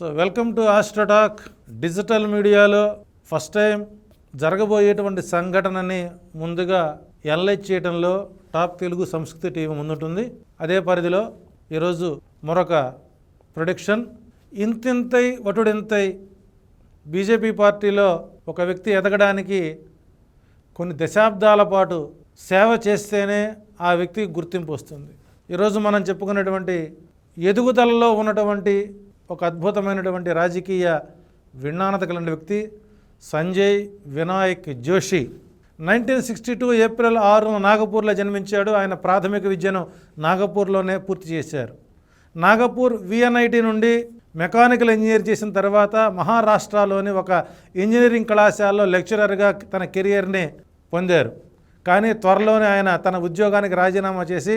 So welcome to AstroTalk digital మీడియాలో first time జరగబోయేటువంటి సంఘటనని ముందుగా ఎన్లైట్ చేయడంలో టాప్ తెలుగు సంస్కృతి టీవీ ముందుంటుంది. అదే పరిధిలో ఈరోజు మరొక ప్రొడిక్షన్ ఇంతింతై వటుడింతై బీజేపీ పార్టీలో ఒక వ్యక్తి ఎదగడానికి కొన్ని దశాబ్దాల పాటు సేవ చేస్తేనే ఆ వ్యక్తికి గుర్తింపు వస్తుంది. ఈరోజు మనం చెప్పుకున్నటువంటి ఎదుగుదలలో ఉన్నటువంటి ఒక అద్భుతమైనటువంటి రాజకీయ విజ్ఞానత కలిగిన వ్యక్తి Sanjay Vinayak Joshi. Nineteen sixty two April ఆరున నాగపూర్లో జన్మించాడు. ఆయన ప్రాథమిక విద్యను నాగపూర్లోనే పూర్తి చేశారు. నాగపూర్ విఎన్ఐటి నుండి మెకానికల్ ఇంజనీర్ చేసిన తర్వాత మహారాష్ట్రలోని ఒక ఇంజనీరింగ్ కళాశాలలో లెక్చరర్గా తన కెరియర్ని పొందారు. కానీ త్వరలోనే ఆయన తన ఉద్యోగానికి రాజీనామా చేసి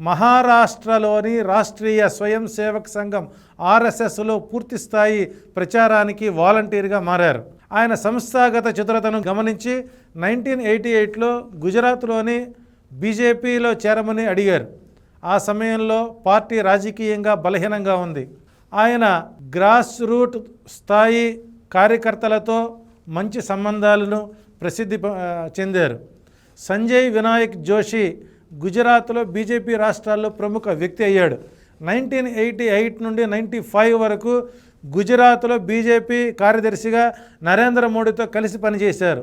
మహారాష్ట్రలోని రాష్ట్రీయ స్వయం సేవక్ సంఘం ఆర్ఎస్ఎస్లో పూర్తిస్థాయి ప్రచారానికి వాలంటీర్గా మారారు. ఆయన సంస్థాగత చతురతను గమనించి నైన్టీన్ ఎయిటీ ఎయిట్లో గుజరాత్లోని బీజేపీలో చేరమని అడిగారు. ఆ సమయంలో పార్టీ రాజకీయంగా బలహీనంగా ఉంది. ఆయన గ్రాస్ రూట్ స్థాయి కార్యకర్తలతో మంచి సంబంధాలను ప్రసిద్ధి ప- చెందారు. సంజయ్ వినాయక్ జోషి గుజరాత్లో బీజేపీ రాష్ట్రాల్లో ప్రముఖ వ్యక్తి అయ్యాడు. నైన్టీన్ ఎయిటీ ఎయిట్ నుండి నైంటీ ఫైవ్ వరకు గుజరాత్లో బీజేపీ కార్యదర్శిగా నరేంద్ర మోడీతో కలిసి పనిచేశారు.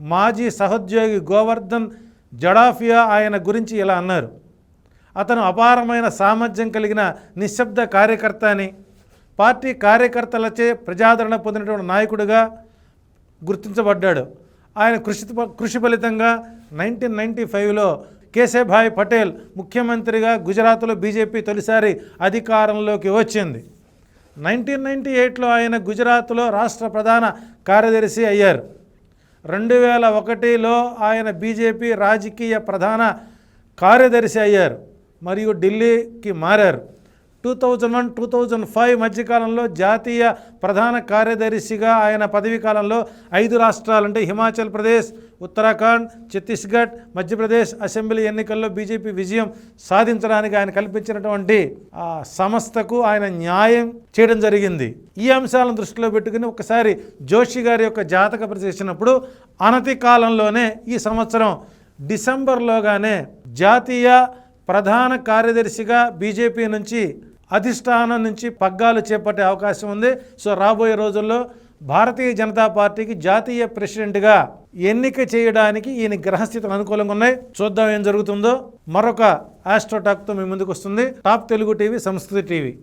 మాజీ సహోద్యోగి గోవర్ధన్ జడాఫియా ఆయన గురించి ఇలా అన్నారు. అతను అపారమైన సామర్థ్యం కలిగిన నిశ్శబ్ద కార్యకర్త అని పార్టీ కార్యకర్తలచే ప్రజాదరణ పొందినటువంటి నాయకుడిగా గుర్తించబడ్డాడు. ఆయన కృషి కృషి ఫలితంగా నైన్టీన్ నైంటీ ఫైవ్లో కేశభాయ్ పటేల్ ముఖ్యమంత్రిగా గుజరాత్లో బీజేపీ తొలిసారి అధికారంలోకి వచ్చింది. నైన్టీన్ నైంటీ ఎయిట్లో ఆయన గుజరాత్లో రాష్ట్ర ప్రధాన కార్యదర్శి అయ్యారు. రెండు వేల ఒకటిలో ఆయన బీజేపీ రాజకీయ ప్రధాన కార్యదర్శి అయ్యారు మరియు ఢిల్లీకి మారారు. Two thousand one two thousand five మధ్యకాలంలో జాతీయ ప్రధాన కార్యదర్శిగా ఆయన పదవీ కాలంలో ఐదు రాష్ట్రాలు అంటే హిమాచల్ ప్రదేశ్ ఉత్తరాఖండ్ ఛత్తీస్గఢ్ మధ్యప్రదేశ్ అసెంబ్లీ ఎన్నికల్లో బీజేపీ విజయం సాధించడానికి ఆయన కల్పించినటువంటి ఆ సంస్థకు ఆయన న్యాయం చేయడం జరిగింది. ఈ అంశాలను దృష్టిలో పెట్టుకుని ఒకసారి జోషి గారి యొక్క జాతక పరిశీలించినప్పుడు అనతి కాలంలోనే ఈ సంవత్సరం డిసెంబర్లోగానే జాతీయ ప్రధాన కార్యదర్శిగా బీజేపీ నుంచి అధిష్టానం నుంచి పగ్గాలు చేపట్టే అవకాశం ఉంది. సో రాబోయే రోజుల్లో భారతీయ జనతా పార్టీకి జాతీయ ప్రెసిడెంట్గా ఎన్నిక చేయడానికి ఈయన గ్రహస్థితులు అనుకూలంగా ఉన్నాయి. చూద్దాం ఏం జరుగుతుందో. మరొక ఆస్ట్రోటాక్తో మీ ముందుకు వస్తుంది. Top Telugu TV Sanskriti TV.